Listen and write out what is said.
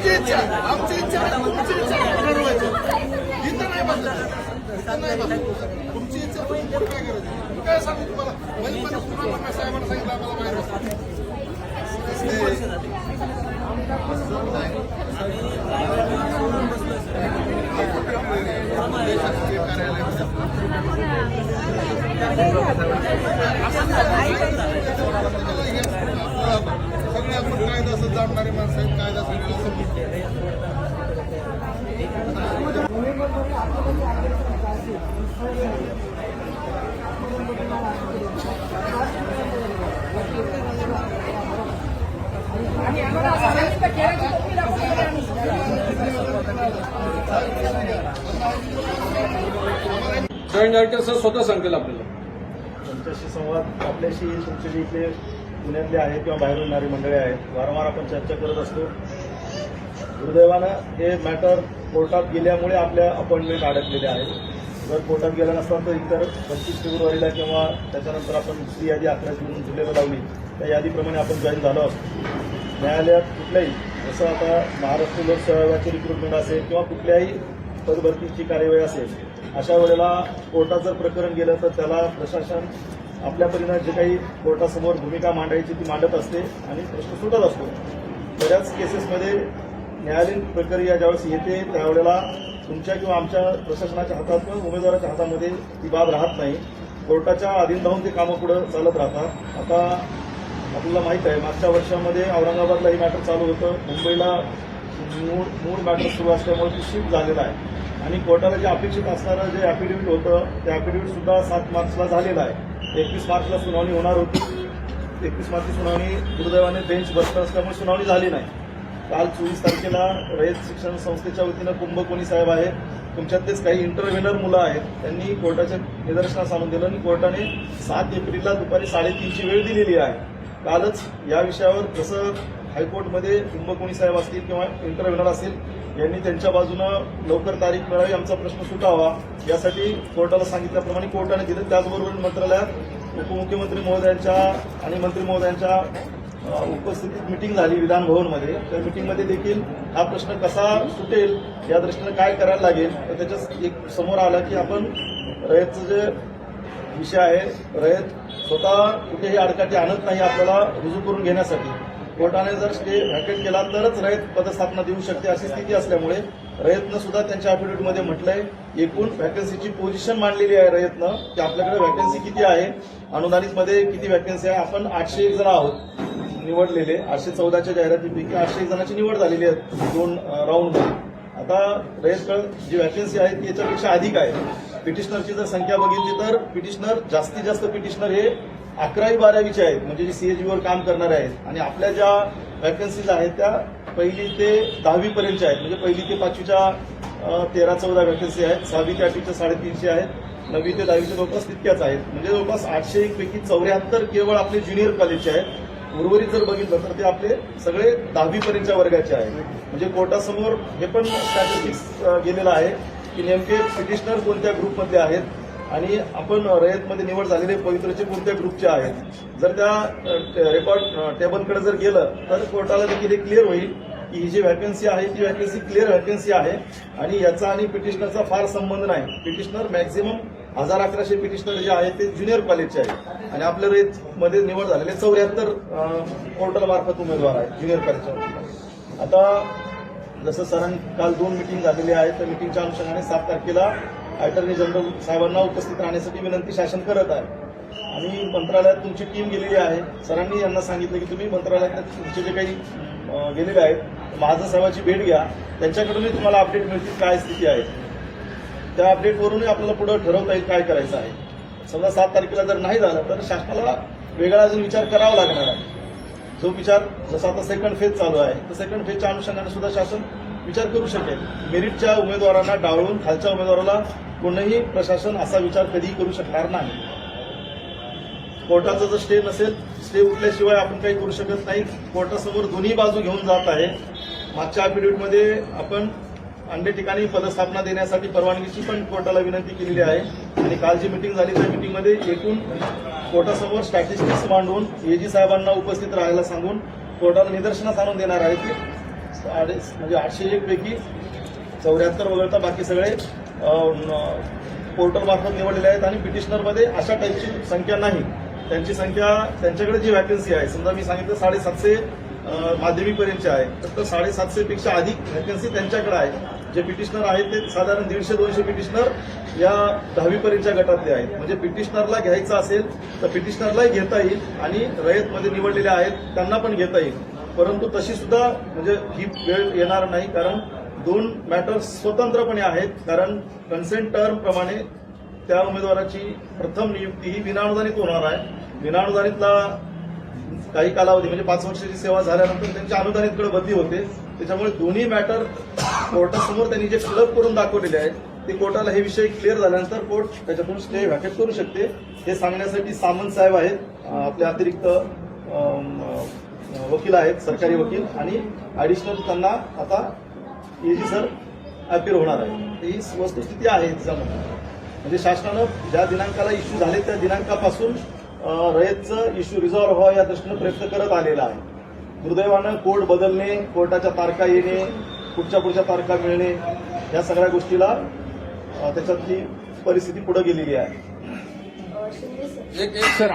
तुमची इच्छा आमची इच्छा तुमची इच्छा ठरवायची इथं नाही बसत. इथं नाही बसत. तुमची इच्छा तुम्ही काय करायचं काय सांगू तुम्हाला? म्हणजे पण तुम्हाला साहेबांना सांगितलं आम्हाला बाहेर बसा. सगळे आपण कायदा असं जाणणारे माणसं आहेत. कायदा सगळ्याला जॉईंट डायरेक्टर सर स्वतः सांगतील आपल्याला. तुमच्याशी संवाद आपल्याशी तुमचे जे इथले पुण्यातले आहेत किंवा बाहेरून येणारी मंडळी आहेत वारंवार आपण चर्चा करत असतो. दुर्दैवानं हे मॅटर कोर्टात गेल्यामुळे आपल्या अपॉइंटमेंट अडकलेले आहेत. जर कोर्टात गेलं नसतं तर इतर पंचवीस फेब्रुवारीला किंवा त्याच्यानंतर आपण दुसरी यादी अकरा जून जुलैला लावली. त्या यादीप्रमाणे आपण जॉईन झालो असतो. न्यायालयात कुठल्याही जसं आता महाराष्ट्र लोकसेवा आयोगाची रिक्रुटमेंट असेल किंवा कुठल्याही पदभरतीची कार्यवाही असेल अशा वेळेला कोर्टात जर प्रकरण गेलं तर त्याला प्रशासन आपल्या परीनं जे काही कोर्टासमोर भूमिका मांडायची ती मांडत असते आणि प्रश्न सुटत असतो. बऱ्याच केसेसमध्ये न्यायालयीन प्रक्रिया ज्यावेळेस येते त्यावेळेला तुमच्या किंवा आमच्या प्रशासनाच्या हातात किंवा उमेदवाराच्या हातामध्ये ती बाब राहत नाही. कोर्टाच्या अधीन जाऊन ते कामं पुढं चालत राहतात. आता आपल्याला माहीत आहे मागच्या वर्षामध्ये औरंगाबादला ही मॅटर चालू होतं. मुंबईला मूळ मूळ मॅटर सुरू असल्यामुळे ती शिफ्ट झालेलं आहे. आणि कोर्टाला जे अपेक्षित असणारं जे ॲफिडेव्हिट होतं ते ॲफिडेव्हिट सुद्धा सात मार्चला झालेलं आहे. एकवीस मार्चला सुनावणी होणार होती. एकवीस मार्चची सुनावणी दुर्दैवाने बेंच बसलं असल्यामुळे सुनावणी झाली नाही. काल चोवीस तारखेला रयत शिक्षण संस्थेच्या वतीनं कुंभकोणी साहेब आहेत तुमच्यातलेच काही इंटरव्हेनर मुलं आहेत. त्यांनी कोर्टाच्या निदर्शनास आणून दिलं आणि कोर्टाने सात एप्रिलला दुपारी साडेतीनची वेळ दिलेली आहे. कालच या विषयावर जसं हायकोर्टमध्ये कुंभकोणी साहेब असतील किंवा इंटरव्हेनर असतील यांनी त्यांच्या बाजूनं लवकर तारीख मिळावी आमचा प्रश्न सुटावा यासाठी कोर्टाला सांगितल्याप्रमाणे कोर्टाने दिलं. त्याचबरोबर मंत्रालयात उपमुख्यमंत्री महोदयांच्या आणि मंत्री महोदयांच्या उपस्थितीत मिटिंग झाली विधानभवनमध्ये त्या मिटिंगमध्ये देखील हा प्रश्न कसा सुटेल या दृष्टीनं काय करायला लागेल तर त्याच्या एक समोर आलं की आपण रयतचं जे विषय आहे. रयत स्वतः कुठेही आडकाठी आणत नाही आपल्याला रुजू करून घेण्यासाठी. कोर्टाने जर स्टे व्हॅकेट केला तरच रयत पदस्थापना देऊ शकते अशी स्थिती असल्यामुळे रयतनं सुद्धा त्यांच्या अफिडेव्हिटमध्ये म्हटलंय एकूण व्हॅकन्सीची पोझिशन मांडलेली आहे रयतनं की आपल्याकडे व्हॅकन्सी किती आहे अनुदानितमध्ये किती व्हॅकन्सी आहे आपण आठशे एक जण आहोत निवडलेले आठशे चौदाच्या जाहिरातीपैकी आठशे एक जणांची निवड झालेली आहे दोन राऊंडमध्ये आता रयतकडे जी व्हॅकन्सी आहे ती याच्यापेक्षा अधिक आहे. पिटिशनरची जर संख्या बघितली तर पिटिशनर जास्तीत जास्त पिटिशनर हे अकरावी बारावीचे आहेत. म्हणजे जे सीएचबीवर काम करणारे आहेत. आणि आपल्या ज्या व्हॅकन्सीज आहेत त्या पहिली ते दहावीपर्यंतच्या आहेत. म्हणजे पहिली ते पाचवीच्या तेरा चौदा व्हॅकन्सी आहेत. सहावी ते आठवीच्या साडेतीनशे आहेत. नववी ते दहावीच्या जवळपास तितक्याच आहेत. म्हणजे जवळपास आठशे एक पैकी चौऱ्याहत्तर केवळ आपले ज्युनियर कॉलेजचे आहेत. उर्वरित जर बघितलं तर ते आपले सगळे दहावीपर्यंतच्या वर्गाचे आहेत. म्हणजे कोर्टासमोर हे पण स्टॅटिस्टिक्स गेलेलं आहे. की नेमके पिटिशनर कोणत्या ग्रुपमधले आहेत? आणि आपण रयतमध्ये निवड झालेले पवित्रचे कोणत्या ग्रुपचे आहेत? जर त्या रेकॉर्ड टेबलकडे जर गेलं तर कोर्टाला देखील हे क्लिअर होईल की ही जी व्हॅकन्सी आहे ती व्हॅकन्सी क्लिअर व्हॅकन्सी आहे. आणि याचा आणि पिटिशनरचा फार संबंध नाही. पिटिशनर मॅक्झिमम हजार अकराशे पिटिशनर जे आहेत ते ज्युनियर कॉलेजचे आहेत. आणि आपल्या रेतमध्ये निवड झालेले चौऱ्याहत्तर पोर्टल मार्फत उमेदवार आहेत ज्युनियर कॉलेजच्या आता जसं सरांनी काल दोन मिटिंग झालेली आहे त्या मिटिंगच्या अनुषंगाने सात तारखेला अटर्नी जनरल साहेबांना उपस्थित राहण्यासाठी विनंती शासन करत आहे. आणि मंत्रालयात तुमची टीम गेलेली आहे. सरांनी यांना सांगितलं की तुम्ही मंत्रालयात तुमचे जे काही गेलेले आहेत महाजन साहेबाची भेट घ्या. त्यांच्याकडूनही तुम्हाला अपडेट मिळतील काय स्थिती आहे. त्या अपडेटवरूनही आपल्याला पुढं ठरवता येईल काय करायचं आहे. समजा सात तारखेला जर नाही झालं तर शासनाला वेगळा अजून विचार करावा लागणार आहे. जो विचार जसा आता सेकंड फेज चालू आहे तर सेकंड फेजच्या अनुषंगाने सुद्धा शासन विचार करू शकेल. मेरिटच्या उमेदवारांना डावळून खालच्या उमेदवाराला कोणीही प्रशासन असा विचार कधीही करू शकणार नाही. कोर्टाचा जर स्टे नसेल स्टे उठल्याशिवाय आपण काही करू शकत नाही. कोर्टासमोर दोन्ही बाजू घेऊन जात आहे. मागच्या अफिडेव्हिटमध्ये आपण अन्य ठिकाणी पदस्थापना देण्यासाठी परवानगीची पण कोर्टाला विनंती केलेली आहे. आणि काल जी मिटिंग झाली त्या मिटिंगमध्ये एकूण कोर्टासमोर स्टॅटिस्टिक्स मांडून एजी साहेबांना उपस्थित राहायला सांगून कोर्टाला निदर्शनास आणून देणार आहे की म्हणजे आठशे एक पैकी चौऱ्याहत्तर वगळता बाकी सगळे पोर्टल मार्फत निवडलेले आहेत आणि पिटिशनरमध्ये अशा टाईपची संख्या नाही. त्यांची संख्या त्यांच्याकडे जी व्हॅकन्सी आहे समजा मी सांगितलं साडेसातशे माध्यमिकपर्यंतचे आहे तर- तर साडेसातशे पेक्षा अधिक व्हॅकन्सी त्यांच्याकडे आहे. जे पिटिशनर आहेत ते साधारण दीडशे दोनशे पिटिशनर या दहावीपर्यंतच्या गटातले आहेत. म्हणजे पिटिशनरला घ्यायचं असेल तर पिटिशनरलाही घेता येईल आणि रयतमध्ये निवडलेले आहेत त्यांना पण घेता येईल. परंतु तशी सुद्धा म्हणजे ही वेळ येणार नाही कारण दोन मॅटर्स स्वतंत्रपणे आहेत. कारण कन्सेंट टर्म प्रमाणे त्या उमेदवाराची प्रथम नियुक्ती ही विनाअनुदानित होणार आहे. विनाअनुदानितला काही कालावधी म्हणजे पाच वर्षाची सेवा झाल्यानंतर त्यांच्या अनुदानितकडे बदली होते. त्याच्यामुळे दोन्ही मॅटर कोर्टासमोर त्यांनी जे क्लब करून दाखवलेले आहेत ते कोर्टाला हे विषय क्लिअर झाल्यानंतर कोर्ट त्याच्यातून स्टे व्हॅकेट करू शकते. हे सांगण्यासाठी सामंत साहेब आहेत आपले अतिरिक्त वकील आहेत सरकारी वकील. आणि ॲडिशनल त्यांना आता एजी सर अपील होणार आहे ही वस्तुस्थिती आहे त्याच्यामध्ये म्हणजे शासनानं ज्या दिनांकाला इश्यू झाले त्या दिनांकापासून रयतचं इश्यू रिझॉल्व्ह व्हावा या दृष्टीनं प्रयत्न करत आलेला आहे. दुर्दैवानं कोर्ट बदलणे कोर्टाच्या तारखा येणे पुढच्या पुढच्या तारखा मिळणे या सगळ्या गोष्टीला त्याच्यातली परिस्थिती पुढे गेलेली आहे. एक एक सर